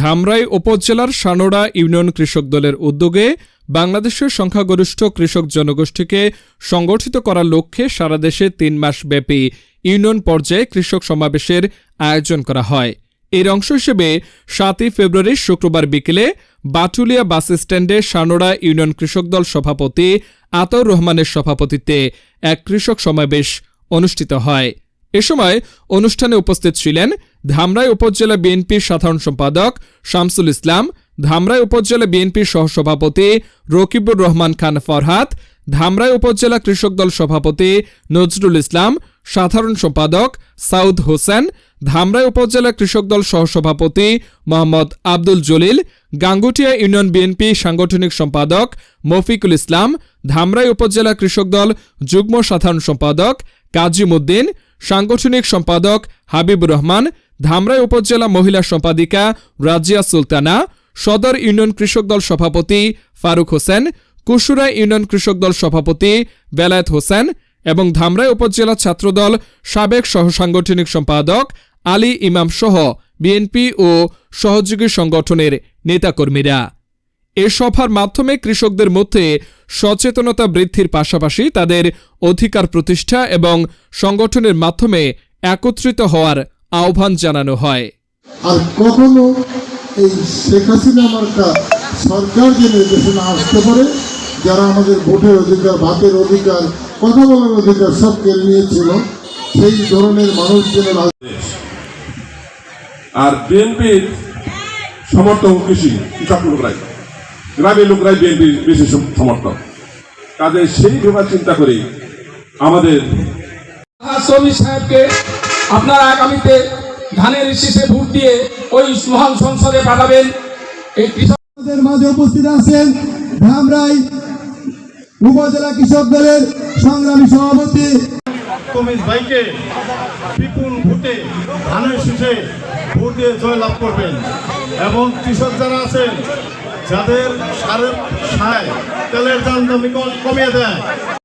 ধামরাই উপজেলার সানোড়া ইউনিয়ন কৃষক দলের উদ্যোগে বাংলাদেশের সংখ্যাগরিষ্ঠ কৃষক জনগোষ্ঠীকে সংগঠিত করার লক্ষ্যে সারা দেশে তিন মাস ব্যাপী ইউনিয়ন পর্যায়ে কৃষক সমাবেশের আয়োজন করা হয়। এর অংশ হিসেবে সাতই ফেব্রুয়ারি শুক্রবার বিকেলে বাটুলিয়া বাস স্ট্যান্ডে সানোড়া ইউনিয়ন কৃষক দল সভাপতি আতর রহমানের সভাপতিত্বে এক কৃষক সমাবেশ অনুষ্ঠিত হয়। এ সময় অনুষ্ঠানে উপস্থিত ছিলেন ধামরাই উপজেলা বিএনপির সাধারণ সম্পাদক শামসুল ইসলাম, ধামরাই উপজেলা বিএনপির সহসভাপতি রকিবুর রহমান খান ফরহাদ, ধামরাই উপজেলা কৃষক দল সভাপতি নজরুল ইসলাম, সাধারণ সম্পাদক সাউদ হোসেন, ধামরাই উপজেলা কৃষক দল সহসভাপতি মোহাম্মদ আব্দুল জলিল গাঙ্গুটিয়া ইউনিয়ন বিএনপি সাংগঠনিক সম্পাদক মফিকুল ইসলাম, ধামরাই উপজেলা কৃষক দল যুগ্ম সাধারণ সম্পাদক কাজিমুদ্দিন, সাংগঠনিক সম্পাদক হাবিবুর রহমান, ধামরাই উপজেলা মহিলা সম্পাদিকা রাজিয়া সুলতানা, সদর ইউনিয়ন কৃষক দল সভাপতি ফারুক হোসেন, কুশুরা ইউনিয়ন কৃষক দল সভাপতি বেলায়েত হোসেন এবং ধামরাই উপজেলা ছাত্রদল সাবেক সহসাংগঠনিক সম্পাদক আলী ইমাম সহ বিএনপি ও সহযোগী সংগঠনের নেতাকর্মীরা। এ সভার মাধ্যমে কৃষকদের মধ্যে সচেতনতা বৃদ্ধির পাশাপাশি তাদের অধিকার প্রতিষ্ঠা এবং সংগঠনের মাধ্যমে একত্রিত হওয়ার আহ্বান জানানো হয়। আর কখনো এই শেখ হাসিনা মার্কা সরকার যে নির্দেশনা আসতে পারে যারা আমাদের ভোটের অধিকার ভাতের অধিকার কথা বলার অধিকার সব কেড়ে নিয়েছিল সেই ধরনের মানুষ যেন আর বিএনপির সমর্থক কৃষি কৃষক লোকরাই গ্রামের লোকরাই বিএনপির বেশি সম- সমর্থক। কাজে সেই বিভাগ চিন্তা করে আমাদের সাহেবকে আপনারা আগামীতে ধানের শীষে ভোট দিয়ে ওই মহান সংসদে পাঠাবেন। এই কৃষক আমাদের মাঝে উপস্থিত আছেন ধামরাই উপজেলা কৃষক দলের সংগ্রামী সভাপতি। ভাইকে বিপুল ভোটে ধানের শীষে ভোট দিয়ে জয়লাভ করবেন। এবং কৃষক যারা আছেন যাদের সারের সায় তেলের দাম দামি কমিয়ে দেয়।